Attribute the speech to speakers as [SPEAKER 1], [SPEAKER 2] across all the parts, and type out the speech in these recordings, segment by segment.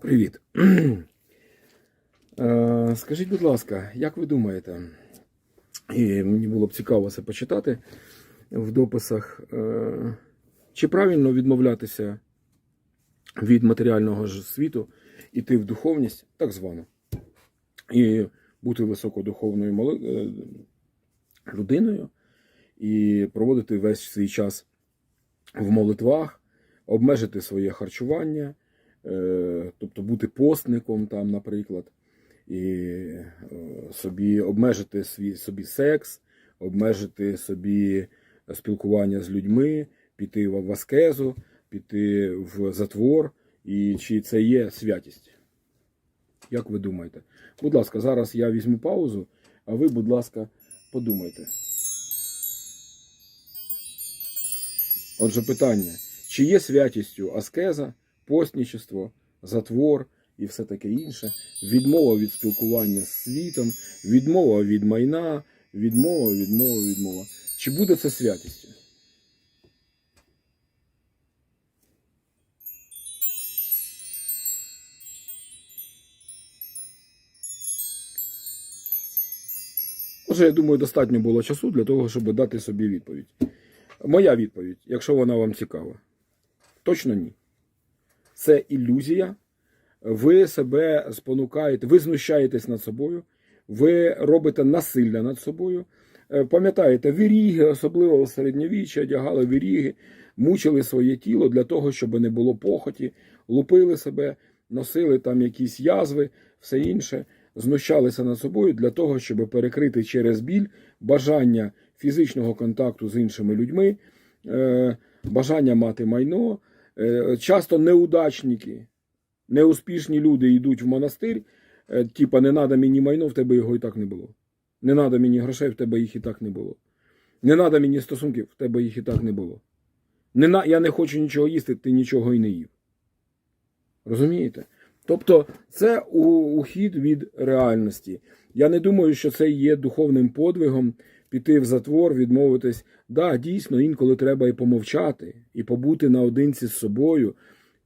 [SPEAKER 1] Привіт. Е, Скажіть, будь ласка, як ви думаєте, і мені було б цікаво це почитати в дописах, е, чи правильно відмовлятися від матеріального світу, іти в духовність, так звану, і бути високодуховною е, людиною, і проводити весь свій час в молитвах, обмежити своє харчування, тобто бути постником, там, наприклад, і е, собі обмежити свій собі секс, обмежити собі спілкування з людьми, піти в аскезу, піти в затвор, і чи це є святість? Як ви думаєте? Будь ласка, зараз я візьму паузу, а ви, будь ласка, подумайте. Отже, питання: чи є святістю аскеза, постнічество, затвор і все таке інше, відмова від спілкування з світом, відмова від майна, відмова, відмова, відмова. Чи буде це святістю? Отже, я думаю, достатньо було часу для того, щоб дати собі відповідь. Моя відповідь, якщо вона вам цікава, точно ні. Це ілюзія. Ви себе спонукаєте, ви знущаєтесь над собою, ви робите насилля над собою. Е, Пам'ятаєте, віріги, особливо у середньовіччі, одягали віріги, мучили своє тіло для того, щоб не було похоті, лупили себе, носили там якісь язви, все інше, знущалися над собою для того, щоб перекрити через біль бажання фізичного контакту з іншими людьми, е, бажання мати майно. Е, Часто неудачники, неуспішні люди йдуть в монастир, е, типа не треба мені майно, в тебе його і так не було. Не треба мені грошей, в тебе їх і так не було. Не треба мені стосунків, в тебе їх і так не було. Не на, я не хочу нічого їсти, ти нічого і не їв. Розумієте? Тобто це ухід від реальності. Я не думаю, що це є духовним подвигом піти в затвор, відмовитись. Да, дійсно, інколи треба і помовчати, і побути наодинці з собою,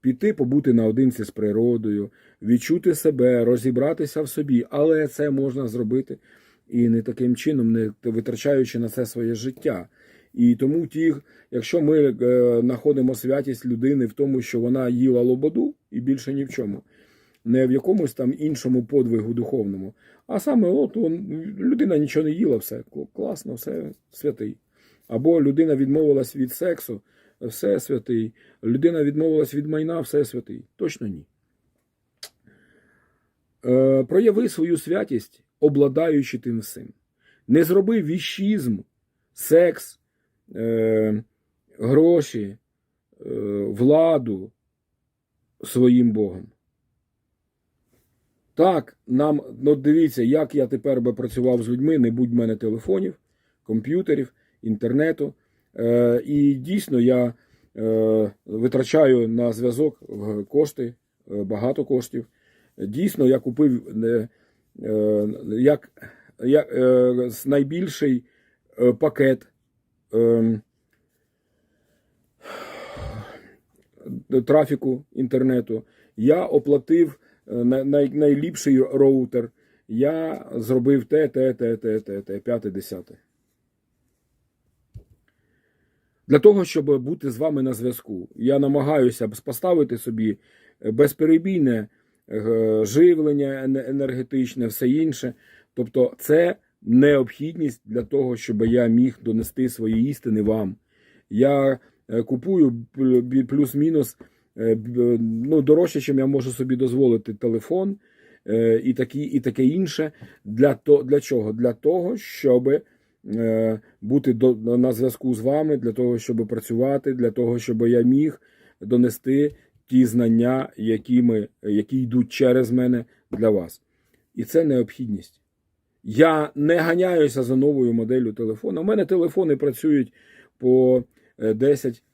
[SPEAKER 1] піти побути наодинці з природою, відчути себе, розібратися в собі. Але це можна зробити і не таким чином, не витрачаючи на це своє життя. І тому ті, якщо ми е, знаходимо святість людини в тому, що вона їла лободу і більше ні в чому, не в якомусь там іншому подвигу духовному, а саме от людина нічого не їла, все класно, все святий. Або людина відмовилась від сексу, все святий. Людина відмовилась від майна, все святий. Точно ні. Е, прояви свою святість, обладаючи тим всім. Не зроби віщізм, секс, е, гроші, е, владу своїм Богом. Так, нам, ну дивіться, як я тепер би працював з людьми, не будь в мене телефонів, комп'ютерів, інтернету. Е, і дійсно я е, витрачаю на зв'язок е, кошти, е, багато коштів. Дійсно, я купив е, е, як, як, е, найбільший е, пакет. Е, трафіку інтернету. Я оплатив най- най- найліпший роутер. Я зробив те, те, те, те, те, те, п'яте, десяте. Для того, щоб бути з вами на зв'язку, я намагаюся поставити собі безперебійне е, живлення енергетичне, все інше. Тобто, це необхідність для того, щоб я міг донести свої істини вам. Я е, купую плюс-мінус е, ну, дорожче, чим я можу собі дозволити телефон е, і, такі, і таке інше. Для, то, для чого? Для того, щоб е, бути до, на зв'язку з вами, для того, щоб працювати, для того, щоб я міг донести ті знання, які, ми, які йдуть через мене для вас. І це необхідність. Я не ганяюся за новою моделлю телефону. У мене телефони працюють по е, 10 е,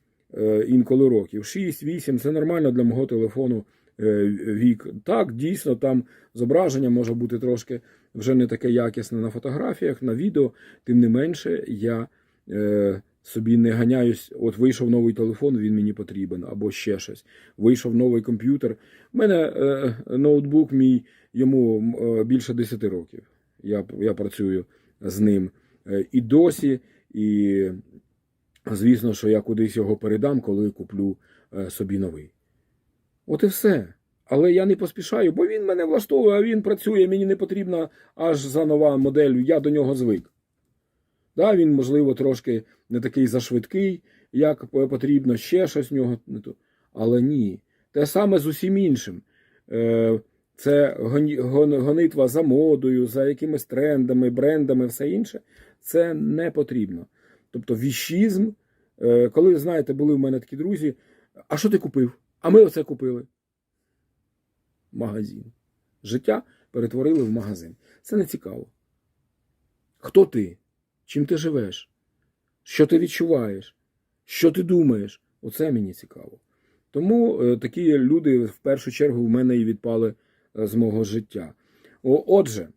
[SPEAKER 1] інколи років. 6-8 це нормально для мого телефону е, вік. Так, дійсно, там зображення може бути трошки вже не таке якісне на фотографіях, на відео. Тим не менше, я е, собі не ганяюсь. От вийшов новий телефон, він мені потрібен, або ще щось. Вийшов новий комп'ютер. У мене е, ноутбук мій йому е, більше 10 років. Я, я працюю з ним е, і досі, і звісно, що я кудись його передам, коли куплю е, собі новий. От і все. Але я не поспішаю, бо він мене влаштовує, а він працює, мені не потрібна аж за нова модель, я до нього звик. Да, він, можливо, трошки не такий зашвидкий, як потрібно, ще щось в нього. Але ні. Те саме з усім іншим. Е, Це гонитва за модою, за якимись трендами, брендами, все інше. Це не потрібно. Тобто віщізм, е, коли, знаєте, були в мене такі друзі, а що ти купив? А ми оце купили. Магазин. Життя перетворили в магазин. Це не цікаво. Хто ти? Чим ти живеш? Що ти відчуваєш? Що ти думаєш? Оце мені цікаво. Тому е, такі люди в першу чергу в мене і відпали е, з мого життя. Отже,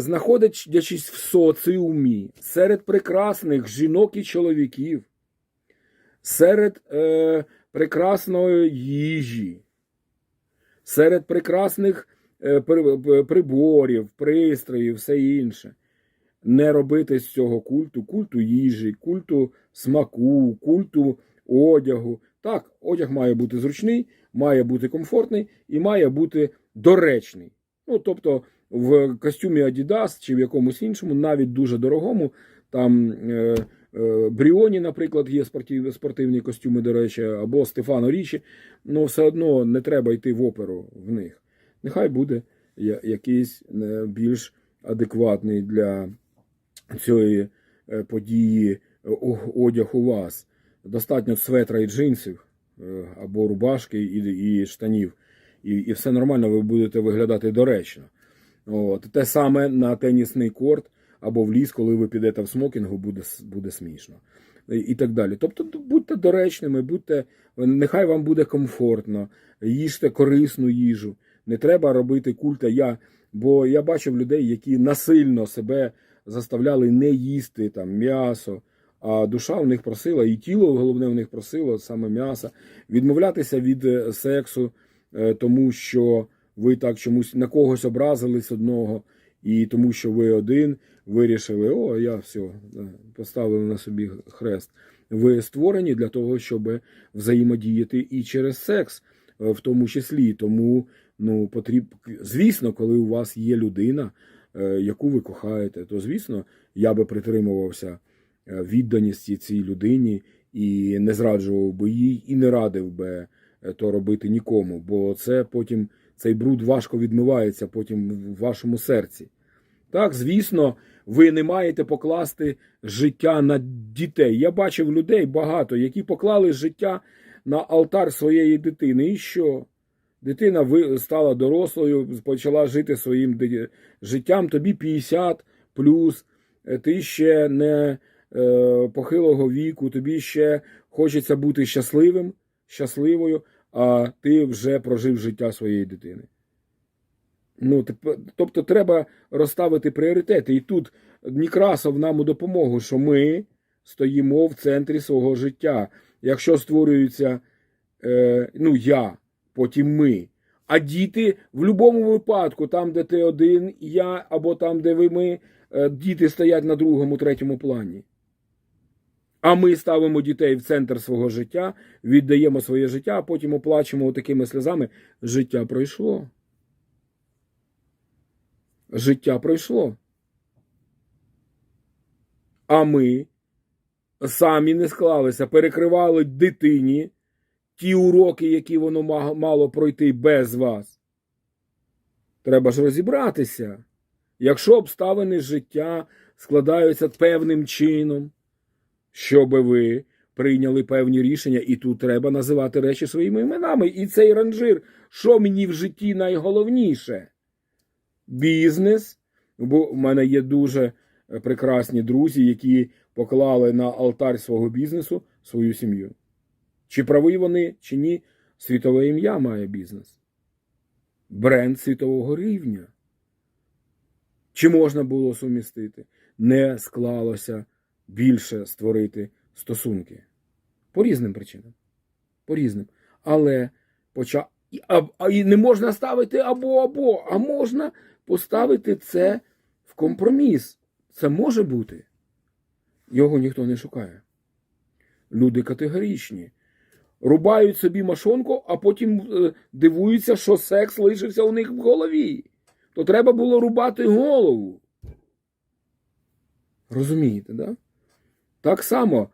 [SPEAKER 1] знаходячись в соціумі серед прекрасних жінок і чоловіків, серед е, прекрасної їжі, серед прекрасних е, при- приборів, пристроїв, все інше. Не робити з цього культу, культу їжі, культу смаку, культу одягу. Так, одяг має бути зручний, має бути комфортний і має бути доречний. Ну, тобто, в костюмі Adidas чи в якомусь іншому, навіть дуже дорогому, там е, е, Бріоні, наприклад, є спортивні, спортивні костюми, до речі, або Стефано Річі, ну все одно не треба йти в оперу в них. Нехай буде якийсь е, більш адекватний для цієї е, події е, одяг у вас. Достатньо светра і джинсів, або рубашки і, і штанів. І, і все нормально, ви будете виглядати доречно. От. Те саме на тенісний корт або в ліс, коли ви підете в смокінгу, буде, буде смішно. І, так далі. Тобто будьте доречними, будьте, нехай вам буде комфортно, їжте корисну їжу. Не треба робити культа я. Бо я бачив людей, які насильно себе заставляли не їсти там м'ясо, а душа у них просила, і тіло головне у них просило саме м'ясо, відмовлятися від е, сексу, е, тому що ви так чомусь на когось образились одного, і тому що ви один вирішили, о, я все, поставив на собі хрест. Ви створені для того, щоб взаємодіяти і через секс, е, в тому числі. Тому ну, потріб... звісно, коли у вас є людина, е, яку ви кохаєте, то звісно, я би притримувався е, відданості цій людині і не зраджував би їй, і не радив би то робити нікому, бо це потім цей бруд важко відмивається потім в вашому серці. Так, звісно, ви не маєте покласти життя на дітей. Я бачив людей багато, які поклали життя на алтар своєї дитини. І що? Дитина стала дорослою, почала жити своїм життям, тобі 50 плюс, е, ти ще не е, похилого віку, тобі ще хочеться бути щасливим, щасливою, а ти вже прожив життя своєї дитини. Ну, тобто треба розставити пріоритети. І тут Некрасов нам у допомогу, що ми стоїмо в центрі свого життя. Якщо створюється е, ну, я, потім ми. А діти в будь-якому випадку, там, де ти один, я, або там, де ви ми, е, діти стоять на другому, третьому плані. А ми ставимо дітей в центр свого життя, віддаємо своє життя, а потім оплачемо такими сльозами. Життя пройшло. Життя пройшло. А ми самі не склалися, перекривали дитині ті уроки, які воно мало пройти без вас. Треба ж розібратися. Якщо обставини життя складаються певним чином, щоб ви прийняли певні рішення, і тут треба називати речі своїми іменами. І цей ранжир, що мені в житті найголовніше? Бізнес. Бо в мене є дуже прекрасні друзі, які поклали на алтарь свого бізнесу свою сім'ю. Чи праві вони, чи ні, світове ім'я має бізнес. Бренд світового рівня. Чи можна було сумістити? Не склалося більше створити стосунки. По різним причинам. По різним. Але поча... і, а, а, і не можна ставити або або, а можна поставити це в компроміс. Це може бути. Його ніхто не шукає. Люди категоричні. Рубають собі машонку, а потім е, дивуються, що секс лишився у них в голові. То треба було рубати голову. Розумієте, да? Так само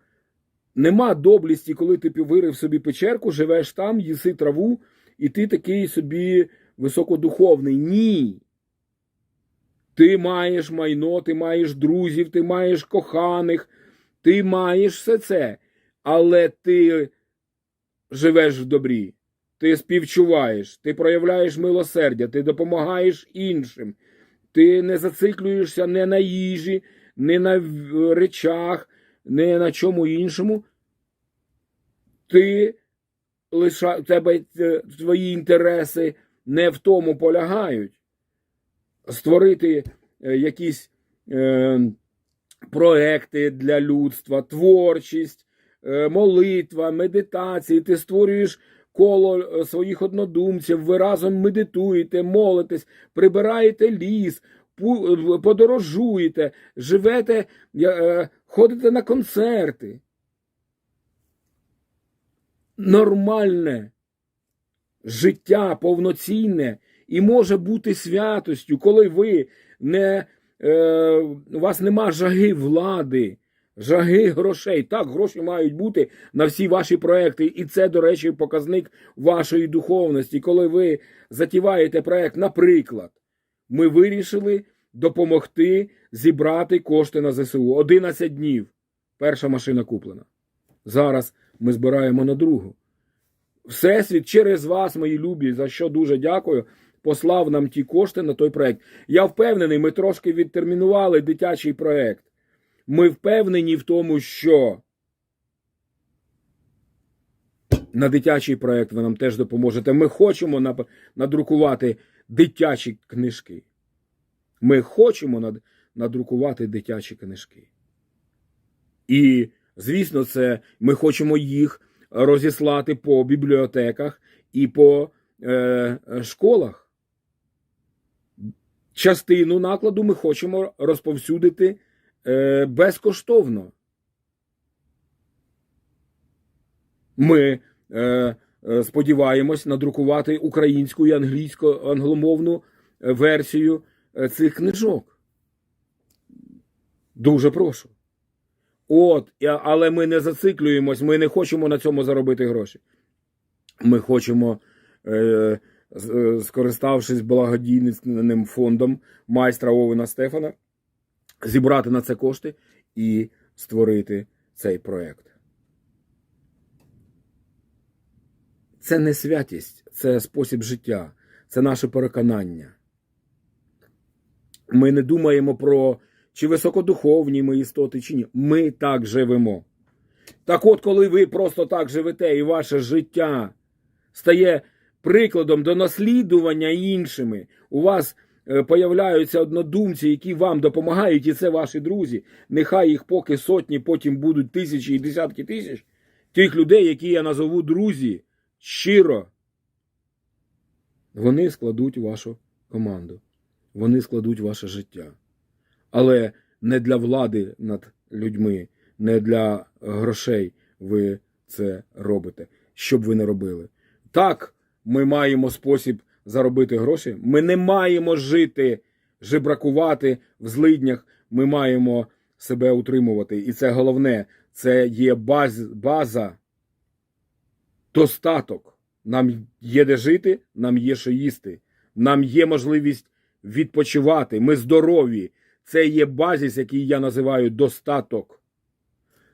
[SPEAKER 1] нема доблісті, коли ти вирив собі печерку, живеш там, їси траву, і ти такий собі високодуховний. Ні. Ти маєш майно, ти маєш друзів, ти маєш коханих, ти маєш все це. Але ти живеш в добрі, ти співчуваєш, ти проявляєш милосердя, ти допомагаєш іншим, ти не зациклюєшся не на їжі, не на речах, не на чому іншому. Ти лиша в тебе е, твої інтереси не в тому полягають. Створити е, якісь е, проекти для людства, творчість, е, молитва, медитації. Ти створюєш коло е, своїх однодумців, ви разом медитуєте, молитесь, прибираєте ліс, подорожуєте, живете, е, ходите на концерти. Нормальне життя повноцінне і може бути святостю, коли ви не, е, у вас нема жаги влади, жаги грошей. Так, гроші мають бути на всі ваші проекти, і це, до речі, показник вашої духовності. Коли ви затіваєте проект, наприклад, ми вирішили допомогти зібрати кошти на ЗСУ. 11 днів. Перша машина куплена. Зараз ми збираємо на другу. Всесвіт через вас, мої любі, за що дуже дякую, послав нам ті кошти на той проект. Я впевнений, ми трошки відтермінували дитячий проект. Ми впевнені в тому, що на дитячий проект ви нам теж допоможете. Ми хочемо надрукувати дитячі книжки. Ми хочемо над- надрукувати дитячі книжки. І, звісно, це ми хочемо їх розіслати по бібліотеках і по е, школах. Частину накладу ми хочемо розповсюдити е, безкоштовно. Ми е, е, сподіваємось надрукувати українську і англійсько англомовну е, версію цих книжок. Дуже прошу. От, але ми не зациклюємось, ми не хочемо на цьому заробити гроші. Ми хочемо, е, е, скориставшись благодійним фондом майстра Овена Стефана, зібрати на це кошти і створити цей проект. Це не святість, це спосіб життя, це наше переконання. Ми не думаємо про чи високодуховні ми істоти, чи ні. Ми так живемо. Так от, коли ви просто так живете, і ваше життя стає прикладом до наслідування іншими, у вас е, появляються однодумці, які вам допомагають, і це ваші друзі. Нехай їх поки сотні, потім будуть тисячі і десятки тисяч тих людей, які я назову друзі, щиро. Вони складуть вашу команду, вони складуть ваше життя. Але не для влади над людьми, не для грошей ви це робите. Що б ви не робили. Так, ми маємо спосіб заробити гроші. Ми не маємо жити, жебракувати в злиднях. Ми маємо себе утримувати. І це головне, це є баз, база, достаток. Нам є де жити, нам є що їсти, нам є можливість відпочивати. Ми здорові. Це є базіс, який я називаю достаток.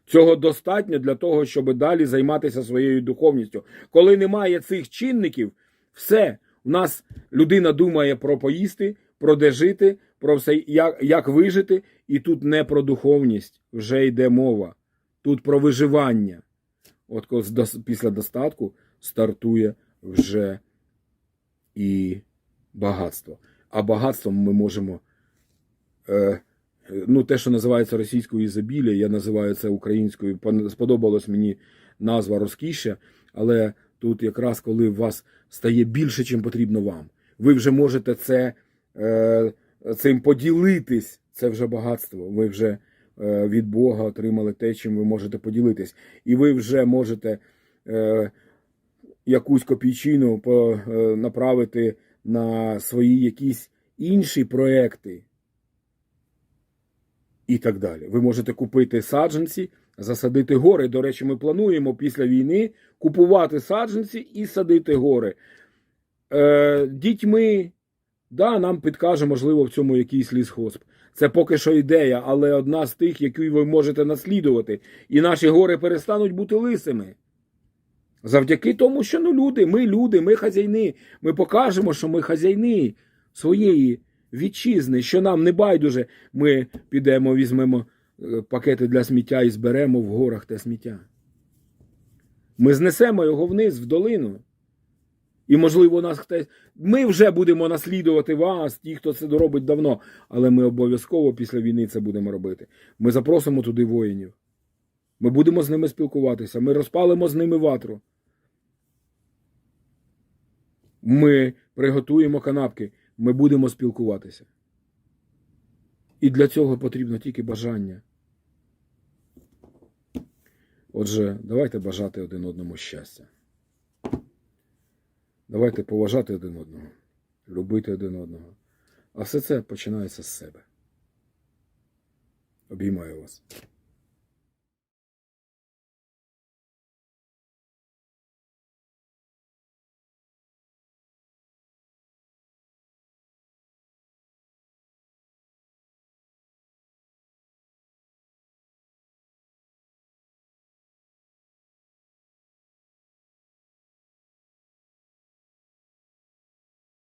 [SPEAKER 1] Цього достатньо для того, щоб далі займатися своєю духовністю. Коли немає цих чинників, все, у нас людина думає про поїсти, про де жити, про все, як, як вижити, і тут не про духовність вже йде мова. Тут про виживання. От коли після достатку стартує вже і багатство. А багатством ми можемо е, е, ну, те, що називається російською ізобілля, я називаю це українською. Сподобалась мені назва розкішя, але тут якраз коли у вас стає більше, чим потрібно вам, ви вже можете це, е, цим поділитись. Це вже багатство. Ви вже е, від Бога отримали те, чим ви можете поділитись. І ви вже можете е, якусь копійчину е, направити на свої якісь інші проекти і так далі. Ви можете купити саджанці, засадити гори. До речі, ми плануємо після війни купувати саджанці і садити гори. Е, дітьми, да, нам підкаже, можливо, в цьому якийсь лісхозп. Це поки що ідея, але одна з тих, яку ви можете наслідувати. І наші гори перестануть бути лисими. Завдяки тому, що ну люди, ми люди, ми хазяйни. Ми покажемо, що ми хазяйни своєї вітчизни, що нам не байдуже. Ми підемо, візьмемо е, пакети для сміття і зберемо в горах те сміття. Ми знесемо його вниз, в долину. І, можливо, нас хтось. Ми вже будемо наслідувати вас, ті, хто це робить давно, але ми обов'язково після війни це будемо робити. Ми запросимо туди воїнів. Ми будемо з ними спілкуватися, ми розпалимо з ними ватру. Ми приготуємо канапки, ми будемо спілкуватися. І для цього потрібно тільки бажання. Отже, давайте бажати один одному щастя. Давайте поважати один одного, любити один одного. А все це починається з себе. Обіймаю вас.